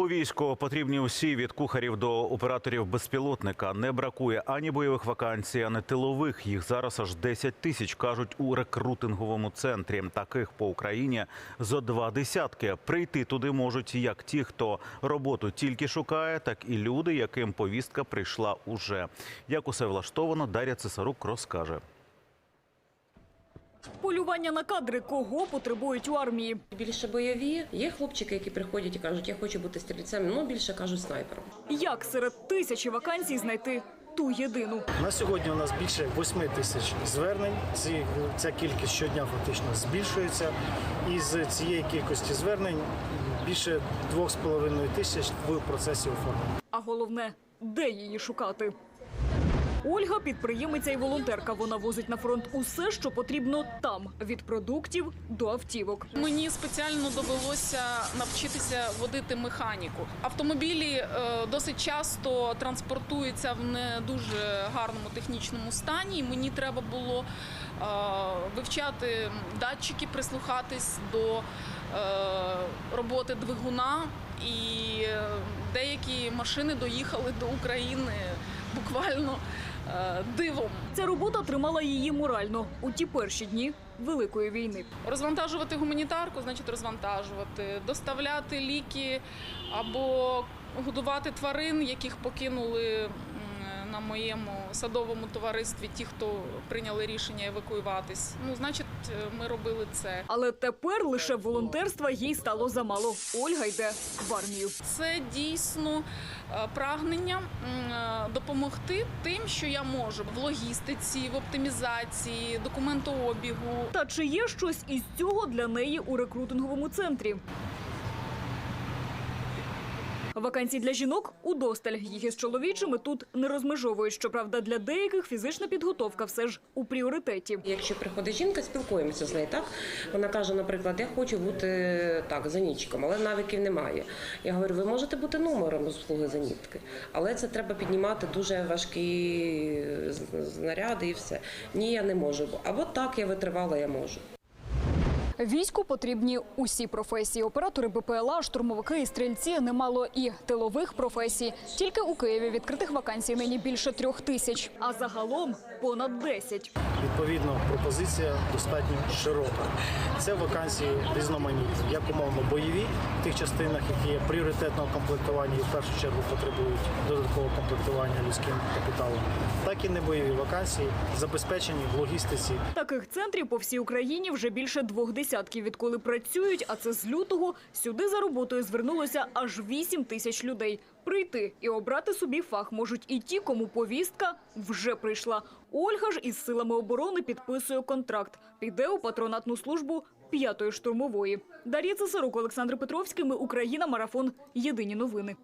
У війську потрібні усі від кухарів до операторів безпілотника. Не бракує ані бойових вакансій, ані тилових. Їх зараз аж 10 тисяч кажуть у рекрутинговому центрі. Таких по Україні зо два десятки. Прийти туди можуть як ті, хто роботу тільки шукає, так і люди, яким повістка прийшла уже. Як усе влаштовано, Дар'я Цесарук розкаже. Полювання на кадри кого потребують у армії. Більше бойові. Є хлопчики, які приходять і кажуть, я хочу бути стрільцем, ну більше кажуть снайпером. Як серед тисячі вакансій знайти ту єдину? На сьогодні у нас більше 8 тисяч звернень. Ці, ця кількість щодня фактично збільшується. І з цієї кількості звернень більше 2,5 тисяч в процесі оформлення. А головне, де її шукати? Ольга підприємиця і волонтерка. Вона возить на фронт усе, що потрібно там від продуктів до автівок. Мені спеціально довелося навчитися водити механіку. Автомобілі е, досить часто транспортуються в не дуже гарному технічному стані. Мені треба було е, вивчати датчики, прислухатись до е, роботи двигуна. І деякі машини доїхали до України буквально дивом. Ця робота тримала її морально у ті перші дні великої війни. Розвантажувати гуманітарку, значить розвантажувати, доставляти ліки або годувати тварин, яких покинули на моєму садовому товаристві ті, хто прийняли рішення евакуюватись. Ну, значить, ми робили це. Але тепер лише волонтерства їй стало замало. Ольга йде в армію. Це дійсно е, прагнення е, допомогти тим, що я можу в логістиці, в оптимізації, документообігу. Та чи є щось із цього для неї у рекрутинговому центрі? Вакансій для жінок удосталь. Їх із чоловічими тут не розмежовують. Щоправда, для деяких фізична підготовка все ж у пріоритеті. Якщо приходить жінка, спілкуємося з нею. Так вона каже, наприклад, я хочу бути так занічком, але навиків немає. Я говорю, ви можете бути номером услуги занітки, але це треба піднімати дуже важкі знаряди і все. Ні, я не можу. Або так я витривала, я можу. Війську потрібні усі професії. Оператори БПЛА, штурмовики і стрільці немало і тилових професій. Тільки у Києві відкритих вакансій нині більше трьох тисяч, а загалом понад десять. Відповідно, пропозиція достатньо широка. Це вакансії різноманітні, як умовно бойові в тих частинах, які є пріоритетного комплектування і в першу чергу потребують додаткового комплектування людським капіталом, так і небойові вакансії, забезпечені в логістиці Таких центрів по всій Україні вже більше двох десятків, відколи працюють. А це з лютого сюди за роботою звернулося аж вісім тисяч людей. Прийти і обрати собі фах можуть і ті, кому повістка вже прийшла. Ольга ж із силами оборони підписує контракт. Піде у патронатну службу п'ятої штурмової. Дар'я Цесарук, Олександр Петровський. Ми Україна. Марафон. Єдині новини.